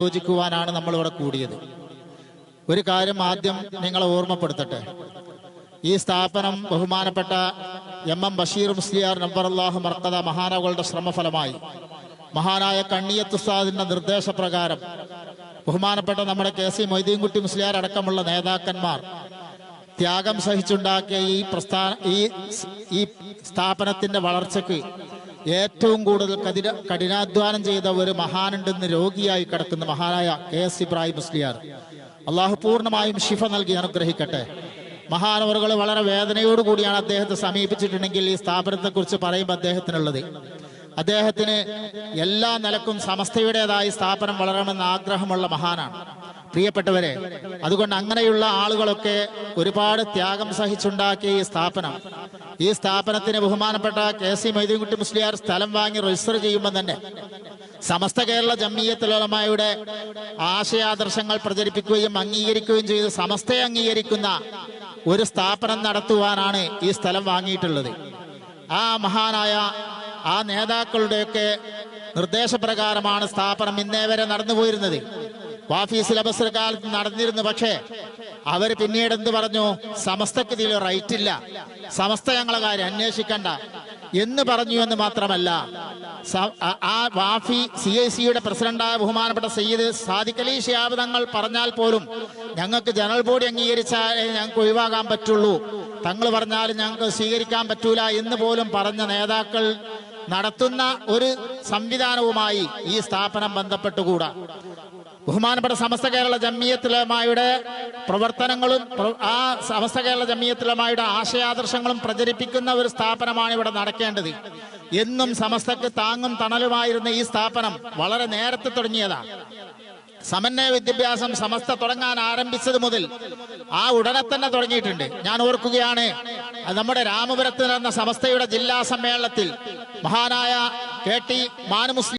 ആലോചിക്കുവാനാണ് നമ്മളിവിടെ കൂടിയത്. ഒരു കാര്യം ആദ്യം നിങ്ങളെ ഓർമ്മപ്പെടുത്തട്ടെ. ഈ സ്ഥാപനം ബഹുമാനപ്പെട്ട എം എം ബഷീർ മുസ്ലിയാർ നമ്പർ അള്ളാഹു മർക്കത മഹാനകളുടെ ശ്രമഫലമായി. മഹാനായ കണ്ണിയത്ത് ഉസ്താദിന്റെ നിർദ്ദേശപ്രകാരം ബഹുമാനപ്പെട്ട നമ്മുടെ കെ സി മൊയ്തീൻകുട്ടി മുസ്ലിയാർ അടക്കമുള്ള നേതാക്കന്മാർ ത്യാഗം സഹിച്ചുണ്ടാക്കിയ ഈ പ്രസ്ഥാന ഈ സ്ഥാപനത്തിന്റെ വളർച്ചയ്ക്ക് ഏറ്റവും കൂടുതൽ കഠിന കഠിനാധ്വാനം ചെയ്ത ഒരു മഹാനുണ്ടെന്ന് രോഗിയായി കിടക്കുന്ന മഹാനായ കെ എസ് ഇബ്രാഹിം മുസ്ലിയാർ. അള്ളാഹു പൂർണമായും ശിഫ നൽകി അനുഗ്രഹിക്കട്ടെ. മഹാനവറുകൾ വളരെ വേദനയോടുകൂടിയാണ് അദ്ദേഹത്തെ സമീപിച്ചിട്ടുണ്ടെങ്കിൽ ഈ സ്ഥാപനത്തെക്കുറിച്ച് പറയുമ്പോൾ അദ്ദേഹത്തിനുള്ളത്. അദ്ദേഹത്തിന് എല്ലാ നിലക്കും സമസ്തയുടേതായി സ്ഥാപനം വളരണമെന്ന് ആഗ്രഹമുള്ള മഹാനാണ്. പ്രിയപ്പെട്ടവരെ അതുകൊണ്ട് അങ്ങനെയുള്ള ആളുകളൊക്കെ ഒരുപാട് ത്യാഗം സഹിച്ചുണ്ടാക്കിയ ഈ സ്ഥാപനം ഈ സ്ഥാപനത്തിന് ബഹുമാനപ്പെട്ട കെ സി മൈദീൻകുട്ടി മുസ്ലിയാർ സ്ഥലം വാങ്ങി രജിസ്റ്റർ ചെയ്യുമ്പോൾ തന്നെ സമസ്ത കേരള ജമ്മീയത്തിലുള്ളമായുടെ ആശയാദർശങ്ങൾ പ്രചരിപ്പിക്കുകയും അംഗീകരിക്കുകയും ചെയ്ത് സമസ്തയെ അംഗീകരിക്കുന്ന ഒരു സ്ഥാപനം നടത്തുവാനാണ് ഈ സ്ഥലം വാങ്ങിയിട്ടുള്ളത്. ആ മഹാനായ ആ നേതാക്കളുടെയൊക്കെ നിർദ്ദേശപ്രകാരമാണ് സ്ഥാപനം ഇന്നേ വരെ നടന്നുപോയിരുന്നത്. വാഫി സിലബസ് കാലത്ത് നടന്നിരുന്നു പക്ഷേ അവർ പിന്നീട് എന്ത് പറഞ്ഞു? സമസ്തക്ക് ഇതിൽ റൈറ്റ് ഇല്ല. സമസ്ത ഞങ്ങളെ കാര്യം അന്വേഷിക്കണ്ട. എന്ന് പറഞ്ഞു എന്ന് മാത്രമല്ല ആ- വാഫി സി ഐ സിയുടെ പ്രസിഡന്റായ ബഹുമാനപ്പെട്ട സയ്യിദ് സാദിഖലി ഷിയാബ് തങ്ങൾ പറഞ്ഞാൽ പോലും ഞങ്ങൾക്ക് ജനറൽ ബോഡി അംഗീകരിച്ചാലേ ഞങ്ങൾക്ക് ഒഴിവാകാൻ പറ്റുള്ളൂ. തങ്ങൾ പറഞ്ഞാലും ഞങ്ങൾക്ക് സ്വീകരിക്കാൻ പറ്റൂല എന്ന് പോലും പറഞ്ഞ നേതാക്കൾ നടത്തുന്ന ഒരു സംവിധാനവുമായി ഈ സ്ഥാപനം ബന്ധപ്പെട്ടുകൂടാ. ബഹുമാനപ്പെട്ട സമസ്ത കേരള ജമ്മിയത്തിലമായുടെ പ്രവർത്തനങ്ങളും ആ സമസ്ത കേരള ജമ്മിയത്തിലമായുടെ ആശയാദർശങ്ങളും പ്രചരിപ്പിക്കുന്ന ഒരു സ്ഥാപനമാണ് ഇവിടെ നടക്കേണ്ടത്. എന്നും സമസ്തക്ക് താങ്ങും തണലുമായിരുന്ന ഈ സ്ഥാപനം വളരെ നേരത്തെ തുടങ്ങിയതാണ് സമന്വയ വിദ്യാഭ്യാസം സമസ്ത തുടങ്ങാൻ ആരംഭിച്ചത് മുതൽ ആ ഉടനെ തന്നെ തുടങ്ങിയിട്ടുണ്ട്. ഞാൻ ഓർക്കുകയാണ് നമ്മുടെ രാമപുരത്ത് നടന്ന സമസ്തയുടെ ജില്ലാ സമ്മേളനത്തിൽ മഹാനായ കെ ടി മാനുമുസ്ലിം